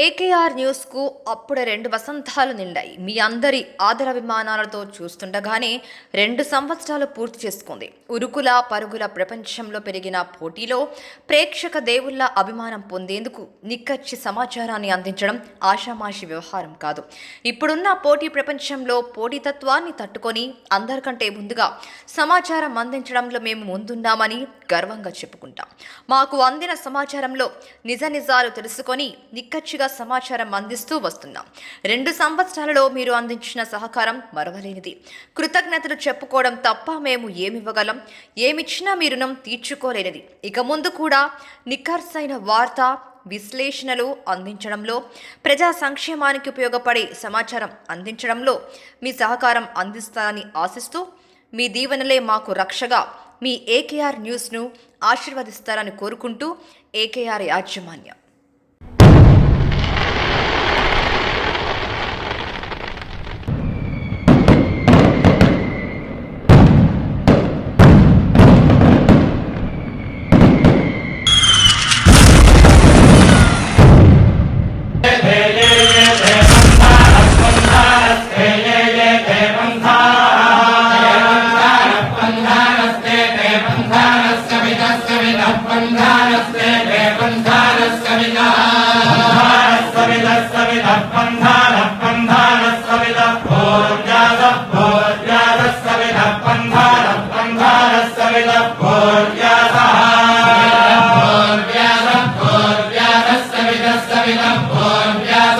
AKR న్యూస్కు అప్పుడు రెండు వసంతాలు నిండాయి. మీ అందరి ఆదరాభిమానాలతో చూస్తుండగానే రెండు సంవత్సరాలు పూర్తి చేసుకుంది. ఉరుకుల పరుగుల ప్రపంచంలో పెరిగిన పోటీలో ప్రేక్షక దేవుళ్ళ అభిమానం పొందేందుకు నిక్కచ్చి సమాచారాన్ని అందించడం ఆషామాషి వ్యవహారం కాదు. ఇప్పుడున్న పోటీ ప్రపంచంలో పోటీతత్వాన్ని తట్టుకొని అందరికంటే ముందుగా సమాచారం అందించడంలో మేము ముందున్నామని గర్వంగా చెప్పుకుంటాం. మాకు అందిన సమాచారంలో నిజ నిజాలు తెలుసుకొని నిక్కచ్చిగా సమాచారం అందిస్తూ వస్తున్నాం. రెండు సంవత్సరాలలో మీరు అందించిన సహకారం మరవలేనిది. కృతజ్ఞతలు చెప్పుకోవడం తప్ప మేము ఏమివ్వగలం. ఏమిచ్చినా మీ రుణం తీర్చుకోలేనిది. ఇక ముందు కూడా నిఖర్సైన వార్త విశ్లేషణలు అందించడంలో ప్రజా సంక్షేమానికి ఉపయోగపడే సమాచారం అందించడంలో మీ సహకారం అందిస్తారని ఆశిస్తూ మీ దీవెనలే మాకు రక్షగా మీ ఏకేఆర్ న్యూస్ను ఆశీర్వదిస్తారని కోరుకుంటూ ఏకేఆర్ యాజమాన్యం. सवितः बन्धानस्ते ते बन्धानस्सवितः सवितः सवितः बन्धानः बन्धानः सवितः भोर्जातः भोर्जातः सवितः बन्धानः बन्धानः सवितः भोर्जातः भोर्व्यासः भोर्व्यासः सवितः सवितः भोर्व्यास